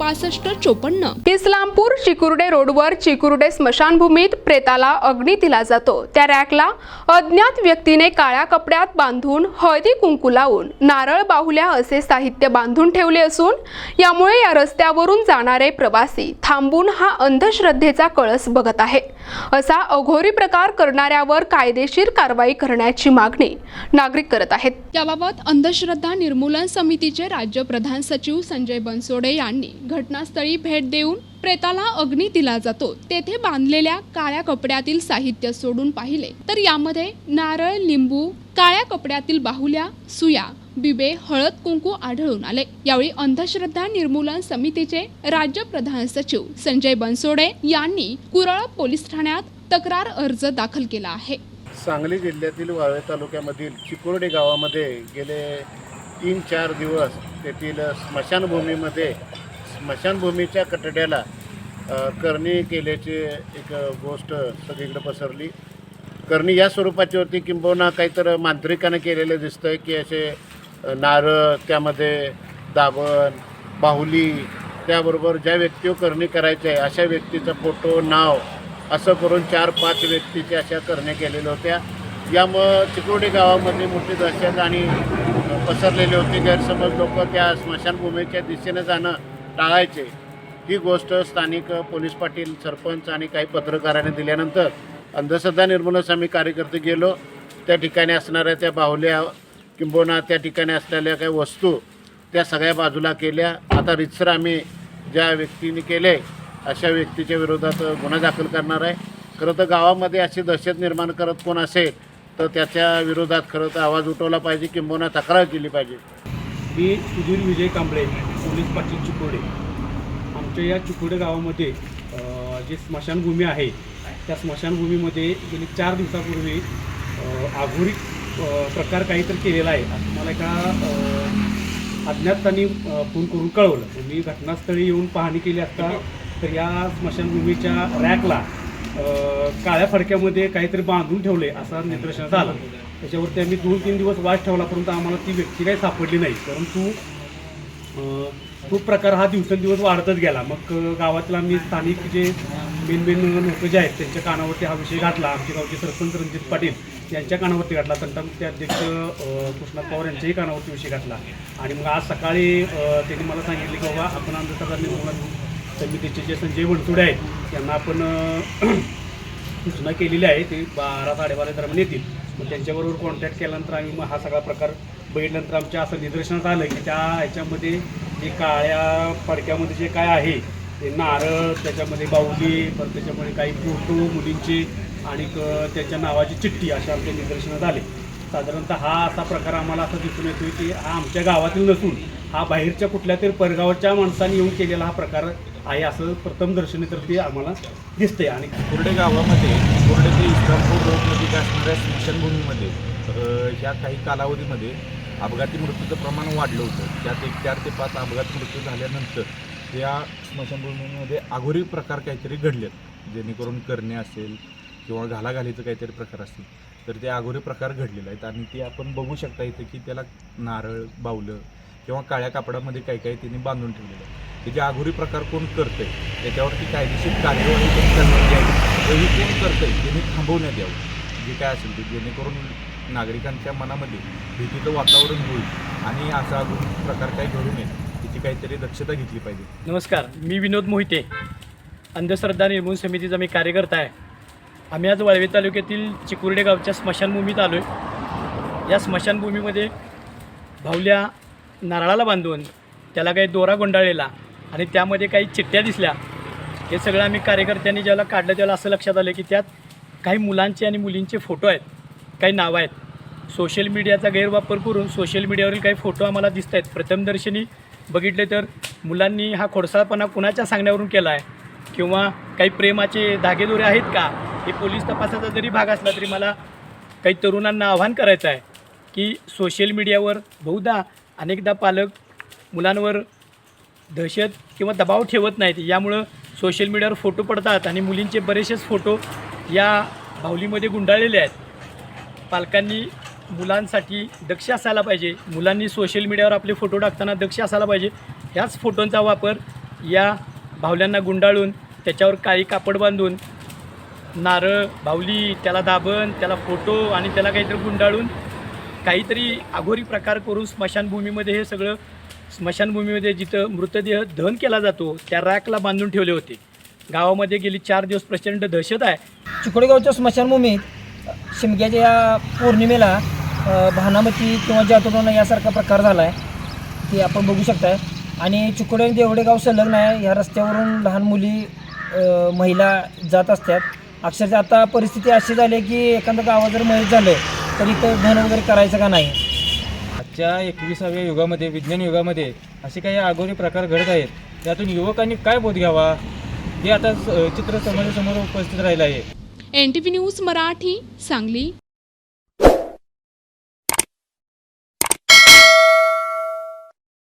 पासष्ट चोपन्न. इस्लामपूर चिकुर्डे रोडवर चिकुर्डे स्मशानभूमीत प्रेताला अग्नी दिला जातो. त्या रॅकला अज्ञात व्यक्तीने काळ्या कपड्यात बांधून हळदी कुंकू लावून नारळ बाहुल्या असे साहित्य बांधून ठेवले असून यामुळे या रस्त्यावरून जाणारे प्रवासी थांबून हा अंधश्रद्धेचा कळस बघत आहे. असा अघोरी प्रकार करणाऱ्यावर कायदेशीर कारवाई करण्याची मागणी नागरिक करत आहेत. याबाबत अंधश्रद्धा निर्मूलन समितीचे राज्य प्रधान सचिव संजय बनसोडे यांनी घटनास्थळी भेट देऊन प्रेताला अग्नी दिला जातो. तेथे बांधलेल्या काळ्या कपड्यातील साहित्य सोडून पाहिले. तर यामध्ये नारळ लिंबू काळ्या कपड्यातील बाहुल्या सुया बिबे हळद कुंकू आढळून आले. यावेळी अंधश्रद्धा निर्मूलन समितीचे राज्य प्रधान सचिव संजय बनसोडे यांनी कुरळ पोलीस ठाण्यात तक्रार अर्ज दाखल केला आहे. सांगली जिल्ह्यातील वाळवे तालुक्यामधील चिकोर्डे गावामध्ये गेले तीन चार दिवस तेथील स्मशानभूमीमध्ये स्मशानभूमीच्या कटड्याला करणी केल्याची एक गोष्ट सगळीकडे पसरली. करणी या स्वरूपाची होती. किंबहुना काहीतरी मांत्रिकानं केलेलं दिसतंय की असे नारळ त्यामध्ये दाबण बाहुली त्याबरोबर ज्या व्यक्तीवर करणी करायच्या आहे अशा व्यक्तीचा फोटो नाव असं करून चार पाच व्यक्तीच्या अशा करण्या केलेल्या होत्या. यामुळं चिकोडी गावामध्ये मोठी दहशत आणि पसरलेली होती. गैरसमज लोक त्या स्मशानभूमीच्या दिशेने जाणं टाळायचे. ही गोष्ट स्थानिक पोलीस पाटील सरपंच आणि काही पत्रकारांनी दिल्यानंतर अंधश्रद्धा निर्मूलनास आम्ही कार्यकर्ते गेलो. त्या ठिकाणी असणाऱ्या त्या बाहुल्या किंबहुना त्या ठिकाणी असलेल्या काही वस्तू त्या सगळ्या बाजूला केल्या. आता रितसर आम्ही ज्या व्यक्तीने केले अशा व्यक्तीच्या विरोधात गुन्हा दाखल करणार आहे. खरं तर गावामध्ये अशी दहशत निर्माण करत कोण असेल तर त्याच्या विरोधात खरं तर आवाज उठवला पाहिजे किंबहुना तक्रार केली पाहिजे. मी सुधीर विजय कांबळे. पोलीस पाटील चिकोडे. आमच्या या चिकोडे गावामध्ये जी जे स्मशानभूमी आहे त्या स्मशानभूमीमध्ये गेली चार दिवसापूर्वी आघोरी प्रकार काहीतरी केलेला आहे. असं मला एका अज्ञातांनी फोन करून कळवलं. मी घटनास्थळी येऊन पाहणी केली असता तर या स्मशानभूमीच्या रॅकला काळ्या फडक्यामध्ये काहीतरी बांधून ठेवले असा निदर्शनास आला. त्याच्यावरती आम्ही दोन तीन दिवस वाट ठेवला परंतु आम्हाला ती व्यक्ती काही सापडली नाही. परंतु तो प्रकार हा दिवसेंदिवस वाढतच गेला. मग गावातला आम्ही स्थानिक जे मेन मेन लोक जे आहेत त्यांच्या कानावरती हा विषय घातला. आमचे गावचे सरपंच रणजित पाटील यांच्या कानावरती घातला. तंटामुक्ती अध्यक्ष कृष्णा पवार यांच्याही कानावरती विषय घातला. आणि मग आज सकाळी त्यांनी मला सांगितले की बाबा आपण अंधश्रद्धा निर्मूलन समितीचे जे संजय बनसोडे आहेत त्यांना आपण सूचना केलेली आहे ते बारा साडेबारा दरम्यान येतील. मग त्यांच्याबरोबर कॉन्टॅक्ट केल्यानंतर आम्ही मग हा सगळा प्रकार बघितल्यानंतर आमच्या असं निदर्शनात आलं की त्या ह्याच्यामध्ये जे काळ्या पडक्यामध्ये जे काय आहे ते नारळ त्याच्यामध्ये बाहुली परत त्याच्यामध्ये काही फोटो मुलींचे आणि त्याच्या नावाची चिठ्ठी अशा आमच्या निदर्शनात आले. साधारणतः हा असा प्रकार आम्हाला असं दिसून येतो की हा आमच्या गावातील नसून हा बाहेरच्या कुठल्या तरी परगावच्या माणसाने येऊन केलेला हा प्रकार आहे असं प्रथम दर्शनी तर ते आम्हाला दिसते आणि कुर्डे गावामध्ये कुर्डे ते इस्लामपूर रोडमध्ये असणाऱ्या स्मशानभूमीमध्ये ह्या काही कालावधीमध्ये अपघाती मृत्यूचं प्रमाण वाढलं होतं. त्यात एक चार ते पाच अपघात मृत्यू झाल्यानंतर त्या स्मशानभूमीमध्ये आघोरी प्रकार काहीतरी घडलेत. जेणेकरून करणे असेल किंवा घालाघालीचं काहीतरी प्रकार असतील तर ते आघोरी प्रकार घडलेले आहेत. आणि ते आपण बघू शकता इथे की त्याला नारळ बावलं किंवा काळ्या कापडामध्ये काही काही त्यांनी बांधून ठेवलेलं आहे. ते जे आघोरी प्रकार कोण करतंय त्याच्यावरती कायदेशीर कार्यवाही करण्यात यावी हे कोण करतंय त्यांनी थांबवण्यात यावं. जे काय असेल ते जेणेकरून नागरिकांच्या मनामध्ये भीतीचं वातावरण होईल आणि असा अजून प्रकार काही घडू नये याची काहीतरी दक्षता घेतली पाहिजे. नमस्कार मी विनोद मोहिते अंधश्रद्धा निर्मूलन समितीचा मी कार्यकर्ता आहे. आम्ही आज वाळवे तालुक्यातील चिकुर्डे गावच्या स्मशानभूमीत आलो आहे या स्मशानभूमीमध्ये भावल्या नारळाला बांधून त्याला काही दोरा गुंडाळलेला आणि त्यामध्ये काही चिठ्ठ्या दिसल्या. हे सगळं आम्ही कार्यकर्त्यांनी ज्याला काढलं त्याला असं लक्षात आलं की त्यात काही मुलांचे आणि मुलींचे फोटो आहेत. काही नावं आहेत. सोशल मीडियाचा गैरवापर करून सोशल मीडियावरील काही फोटो आम्हाला दिसत आहेत. प्रथमदर्शनी बघितले तर मुलांनी हा खोडसाळपणा कुणाच्या सांगण्यावरून केला आहे? किंवा काही प्रेमाचे धागेदोरे आहेत का? हे पोलीस तपासाचा जरी भाग असला तरी मला काही तरुणांना आव्हान करायचं आहे की सोशल मीडियावर बहुधा अनेकदा पालक मुलांवर दहशत किंवा दबाव ठेवत नाहीत. यामुळं सोशल मीडियावर फोटो पडतात आणि मुलींचे बरेचसेच फोटो या बाहुलीमध्ये गुंडाळलेले आहेत. पालकांनी मुलांसाठी दक्ष असायला पाहिजे. मुलांनी सोशल मीडियावर आपले फोटो टाकताना दक्ष असायला पाहिजे. ह्याच फोटोंचा वापर या बाहुल्यांना गुंडाळून त्याच्यावर काळी कापड बांधून नारळ बाहुली त्याला दाबण त्याला फोटो आणि त्याला काहीतरी गुंडाळून काहीतरी अघोरी प्रकार करून स्मशानभूमीमध्ये हे सगळं स्मशानभूमीमध्ये जिथं मृतदेह दहन केला जातो त्या रॅकला बांधून ठेवले होते. गावामध्ये गेली चार दिवस प्रचंड दहशत आहे. चिकोडेगावच्या स्मशानभूमीत शिमग्याच्या या पौर्णिमेला भानामती किंवा जातोडोना यासारखा प्रकार झाला आहे ते आपण बघू शकताय. आणि चिकोडे देवडेगाव संलग्न आहे. ह्या रस्त्यावरून लहान मुली महिला जात असतात. अक्षरशः आता परिस्थिती अशी झाली आहे की एखादं गावात जर मयत झालं तर इथं धन वगैरे करायचं का नाही? आजच्या एकविसाव्या युगामध्ये विज्ञान युगामध्ये असे काही आगोरी प्रकार घडत आहेत. त्यातून युवकांनी काय बोध घ्यावा? हे आता चित्र समाजासमोर उपस्थित राहिलं आहे. N T V news Marathi Sangli.